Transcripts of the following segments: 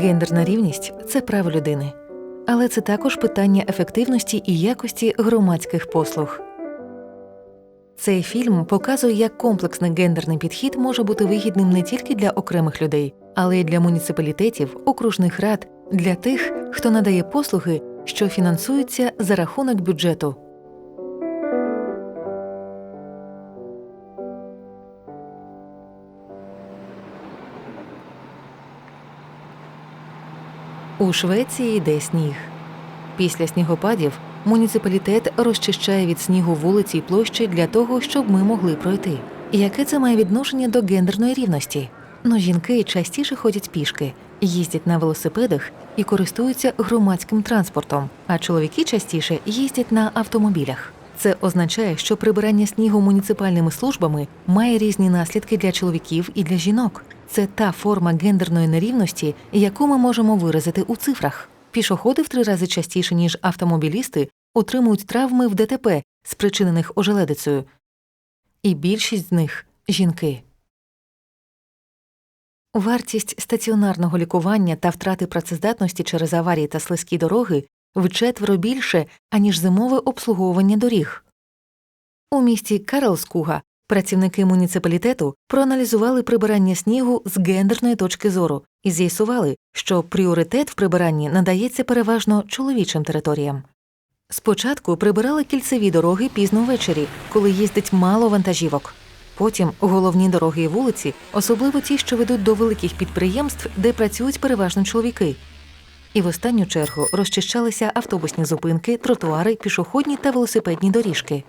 Гендерна рівність це право людини, але це також питання ефективності і якості громадських послуг. Цей фільм показує, як комплексний гендерний підхід може бути вигідним не тільки для окремих людей, але й для муніципалітетів, окружних рад, для тих, хто надає послуги, що фінансуються за рахунок бюджету. У Швеції йде сніг. Після снігопадів муніципалітет розчищає від снігу вулиці й площі для того, щоб ми могли пройти. Яке це має відношення до гендерної рівності? Ну, жінки частіше ходять пішки, їздять на велосипедах і користуються громадським транспортом, а чоловіки частіше їздять на автомобілях. Це означає, що прибирання снігу муніципальними службами має різні наслідки для чоловіків і для жінок. Це та форма гендерної нерівності, яку ми можемо виразити у цифрах. Пішоходи в три рази частіше, ніж автомобілісти, отримують травми в ДТП, спричинених ожеледицею. І більшість з них жінки. Вартість стаціонарного лікування та втрати працездатності через аварії та слизькі дороги вчетверо більше, аніж зимове обслуговування доріг. У місті Карлскуга працівники муніципалітету проаналізували прибирання снігу з гендерної точки зору і з'ясували, що пріоритет в прибиранні надається переважно чоловічим територіям. Спочатку прибирали кільцеві дороги пізно ввечері, коли їздить мало вантажівок. Потім головні дороги і вулиці, особливо ті, що ведуть до великих підприємств, де працюють переважно чоловіки. І в останню чергу розчищалися автобусні зупинки, тротуари, пішохідні та велосипедні доріжки.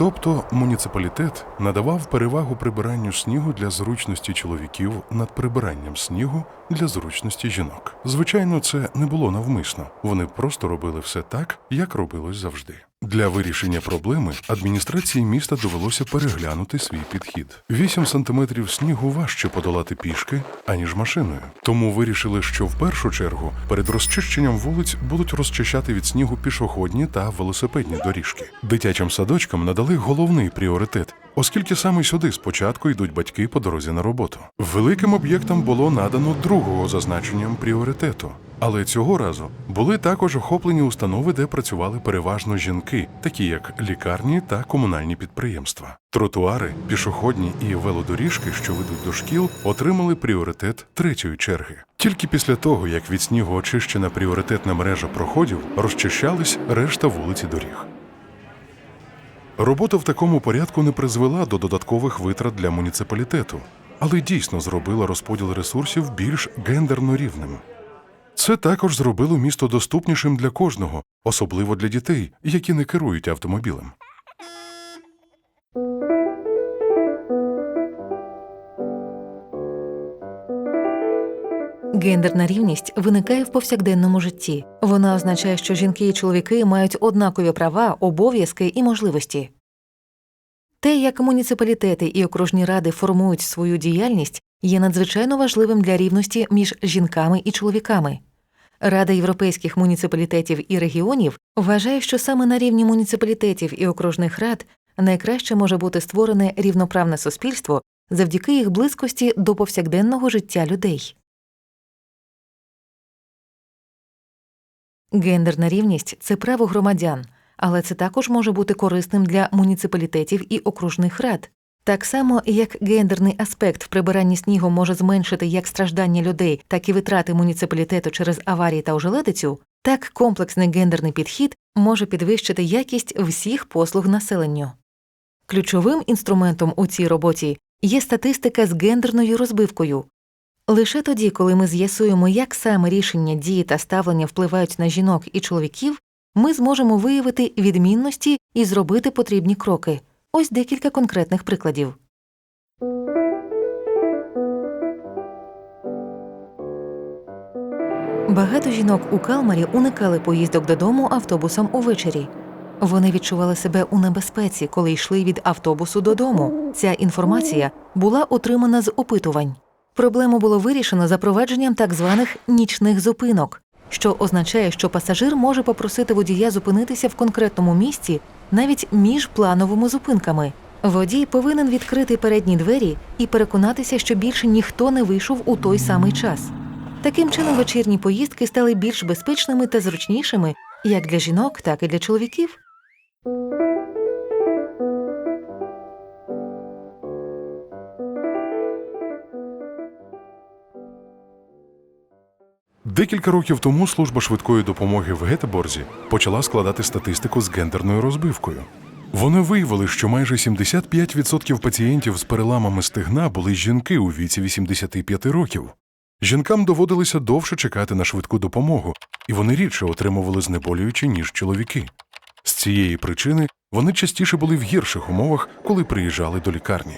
Тобто муніципалітет надавав перевагу прибиранню снігу для зручності чоловіків над прибиранням снігу для зручності жінок. Звичайно, це не було навмисно. Вони просто робили все так, як робилось завжди. Для вирішення проблеми адміністрації міста довелося переглянути свій підхід. 8 сантиметрів снігу важче подолати пішки, аніж машиною. Тому вирішили, що в першу чергу перед розчищенням вулиць будуть розчищати від снігу пішохідні та велосипедні доріжки. Дитячим садочкам надали головний пріоритет, оскільки саме сюди спочатку йдуть батьки по дорозі на роботу. Великим об'єктам було надано другого за пріоритету. Але цього разу були також охоплені установи, де працювали переважно жінки, такі як лікарні та комунальні підприємства. Тротуари, пішохідні і велодоріжки, що ведуть до шкіл, отримали пріоритет третьої черги. Тільки після того, як від снігу очищена пріоритетна мережа проходів, розчищались решта вулиць доріг. Робота в такому порядку не призвела до додаткових витрат для муніципалітету, але дійсно зробила розподіл ресурсів більш гендерно рівним. Це також зробило місто доступнішим для кожного, особливо для дітей, які не керують автомобілем. Гендерна рівність виникає в повсякденному житті. Вона означає, що жінки і чоловіки мають однакові права, обов'язки і можливості. Те, як муніципалітети і окружні ради формують свою діяльність, є надзвичайно важливим для рівності між жінками і чоловіками. Рада європейських муніципалітетів і регіонів вважає, що саме на рівні муніципалітетів і окружних рад найкраще може бути створене рівноправне суспільство завдяки їх близькості до повсякденного життя людей. Гендерна рівність це право громадян, але це також може бути корисним для муніципалітетів і окружних рад. Так само, як гендерний аспект в прибиранні снігу може зменшити як страждання людей, так і витрати муніципалітету через аварії та ожеледицю, так комплексний гендерний підхід може підвищити якість всіх послуг населенню. Ключовим інструментом у цій роботі є статистика з гендерною розбивкою. Лише тоді, коли ми з'ясуємо, як саме рішення дії та ставлення впливають на жінок і чоловіків, ми зможемо виявити відмінності і зробити потрібні кроки. Ось декілька конкретних прикладів. Багато жінок у Калмарі уникали поїздок додому автобусом увечері. Вони відчували себе у небезпеці, коли йшли від автобусу додому. Ця інформація була отримана з опитувань. Проблему було вирішено запровадженням так званих нічних зупинок, що означає, що пасажир може попросити водія зупинитися в конкретному місці навіть між плановими зупинками. Водій повинен відкрити передні двері і переконатися, що більше ніхто не вийшов у той самий час. Таким чином, вечірні поїздки стали більш безпечними та зручнішими як для жінок, так і для чоловіків. Декілька років тому служба швидкої допомоги в Гетеборзі почала складати статистику з гендерною розбивкою. Вони виявили, що майже 75% пацієнтів з переламами стегна були жінки у віці 85 років. Жінкам доводилося довше чекати на швидку допомогу, і вони рідше отримували знеболюючі, ніж чоловіки. З цієї причини вони частіше були в гірших умовах, коли приїжджали до лікарні.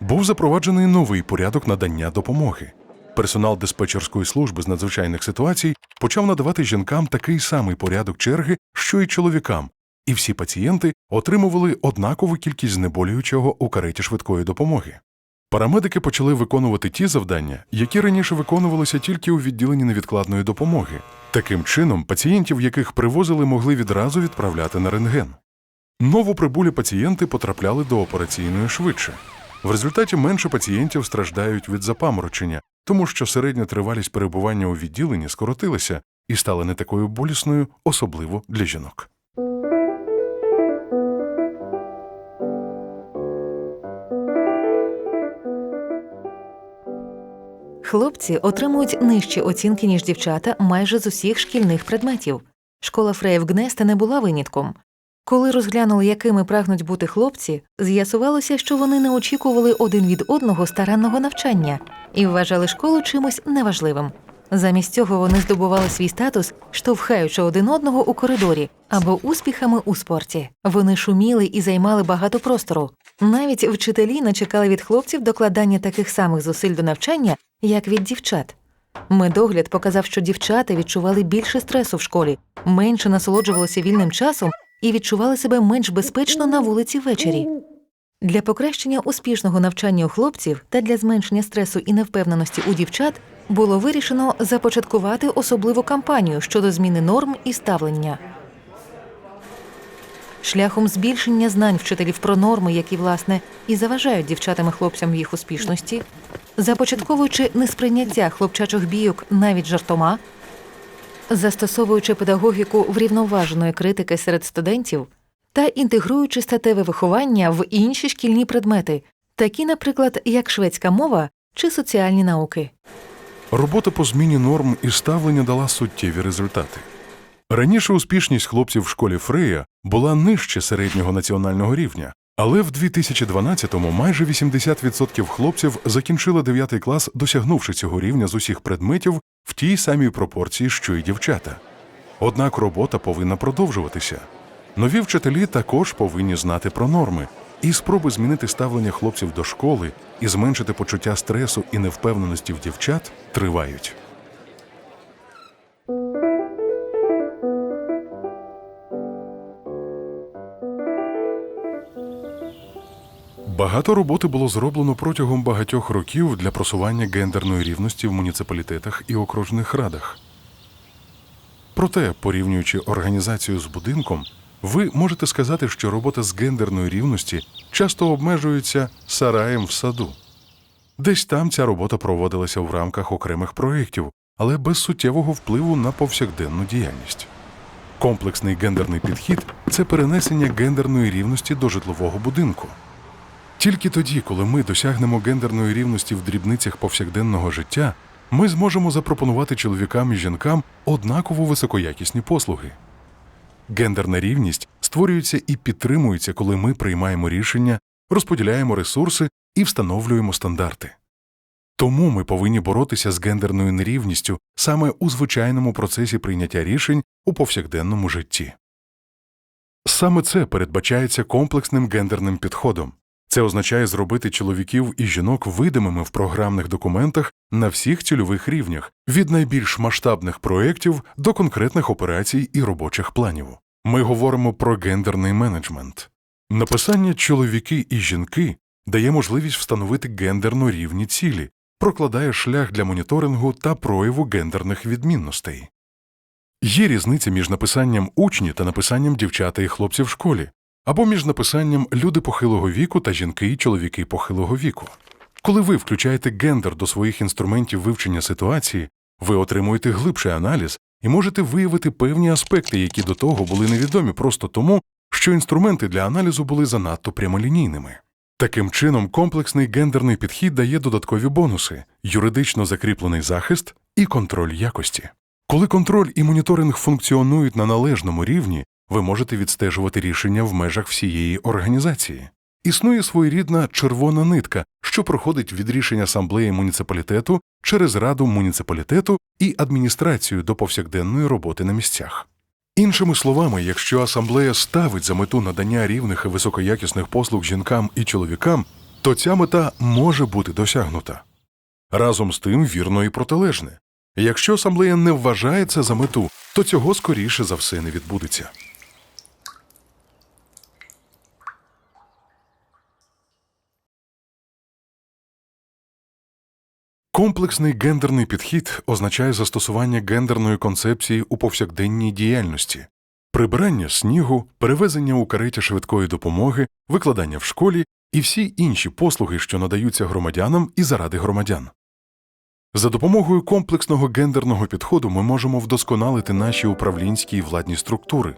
Був запроваджений новий порядок надання допомоги. Персонал диспетчерської служби з надзвичайних ситуацій почав надавати жінкам такий самий порядок черги, що й чоловікам, і всі пацієнти отримували однакову кількість знеболюючого у кареті швидкої допомоги. Парамедики почали виконувати ті завдання, які раніше виконувалися тільки у відділенні невідкладної допомоги. Таким чином, пацієнтів, яких привозили, могли відразу відправляти на рентген. Новоприбулі пацієнти потрапляли до операційної швидше. В результаті менше пацієнтів страждають від запаморочення, тому що середня тривалість перебування у відділенні скоротилася і стала не такою болісною, особливо для жінок. Хлопці отримують нижчі оцінки, ніж дівчата майже з усіх шкільних предметів. Школа Фрея Гнеста не була винятком. Коли розглянули, якими прагнуть бути хлопці, з'ясувалося, що вони не очікували один від одного старанного навчання і вважали школу чимось неважливим. Замість цього вони здобували свій статус, штовхаючи один одного у коридорі або успіхами у спорті. Вони шуміли і займали багато простору. Навіть вчителі не чекали від хлопців докладання таких самих зусиль до навчання, як від дівчат. Медогляд показав, що дівчата відчували більше стресу в школі, менше насолоджувалися вільним часом і відчували себе менш безпечно на вулиці ввечері. Для покращення успішного навчання у хлопців та для зменшення стресу і невпевненості у дівчат було вирішено започаткувати особливу кампанію щодо зміни норм і ставлення. Шляхом збільшення знань вчителів про норми, які, власне, і заважають дівчатам і хлопцям в їх успішності, започатковуючи несприйняття хлопчачих бійок навіть жартома, застосовуючи педагогіку врівноваженої критики серед студентів та інтегруючи статеве виховання в інші шкільні предмети, такі, наприклад, як шведська мова чи соціальні науки. Робота по зміні норм і ставлення дала суттєві результати. Раніше успішність хлопців в школі Фрея була нижче середнього національного рівня, але в 2012-му майже 80% хлопців закінчили 9 клас, досягнувши цього рівня з усіх предметів в тій самій пропорції, що й дівчата. Однак робота повинна продовжуватися. Нові вчителі також повинні знати про норми, і спроби змінити ставлення хлопців до школи і зменшити почуття стресу і невпевненості в дівчат тривають. Багато роботи було зроблено протягом багатьох років для просування гендерної рівності в муніципалітетах і окружних радах. Проте, порівнюючи організацію з будинком, ви можете сказати, що робота з гендерної рівності часто обмежується сараєм в саду. Десь там ця робота проводилася в рамках окремих проєктів, але без суттєвого впливу на повсякденну діяльність. Комплексний гендерний підхід це перенесення гендерної рівності до житлового будинку. Тільки тоді, коли ми досягнемо гендерної рівності в дрібницях повсякденного життя, ми зможемо запропонувати чоловікам і жінкам однаково високоякісні послуги. Гендерна рівність створюється і підтримується, коли ми приймаємо рішення, розподіляємо ресурси і встановлюємо стандарти. Тому ми повинні боротися з гендерною нерівністю саме у звичайному процесі прийняття рішень у повсякденному житті. Саме це передбачається комплексним гендерним підходом. Це означає зробити чоловіків і жінок видимими в програмних документах на всіх цільових рівнях, від найбільш масштабних проєктів до конкретних операцій і робочих планів. Ми говоримо про гендерний менеджмент. Написання чоловіки і жінки дає можливість встановити гендерно рівні цілі, прокладає шлях для моніторингу та прояву гендерних відмінностей. Є різниця між написанням учні та написанням дівчата і хлопці в школі, або між написанням люди похилого віку та жінки і чоловіки похилого віку. Коли ви включаєте гендер до своїх інструментів вивчення ситуації, Ви отримуєте глибший аналіз і можете виявити певні аспекти, які до того були невідомі просто тому, що інструменти для аналізу були занадто прямолінійними. Таким чином, комплексний гендерний підхід дає додаткові бонуси, юридично закріплений захист і контроль якості. Коли контроль і моніторинг функціонують на належному рівні, ви можете відстежувати рішення в межах всієї організації. Існує своєрідна червона нитка, що проходить від рішень асамблеї муніципалітету через раду муніципалітету і адміністрацію до повсякденної роботи на місцях. Іншими словами, якщо асамблея ставить за мету надання рівних і високоякісних послуг жінкам і чоловікам, то ця мета може бути досягнута. Разом з тим вірно і протилежне. Якщо асамблея не вважає це за мету, то цього скоріше за все не відбудеться. Комплексний гендерний підхід означає застосування гендерної концепції у повсякденній діяльності, прибирання снігу, перевезення у кареті швидкої допомоги, викладання в школі і всі інші послуги, що надаються громадянам і заради громадян. За допомогою комплексного гендерного підходу ми можемо вдосконалити наші управлінські і владні структури.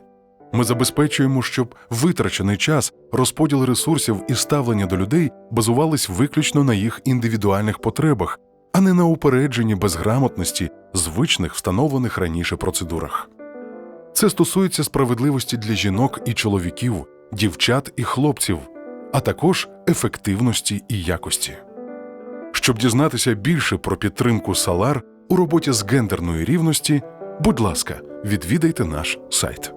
Ми забезпечуємо, щоб витрачений час, розподіл ресурсів і ставлення до людей базувались виключно на їх індивідуальних потребах, а не на упередженні безграмотності, звичних встановлених раніше процедурах. Це стосується справедливості для жінок і чоловіків, дівчат і хлопців, а також ефективності і якості. Щоб дізнатися більше про підтримку Салар у роботі з гендерної рівності, будь ласка, відвідайте наш сайт.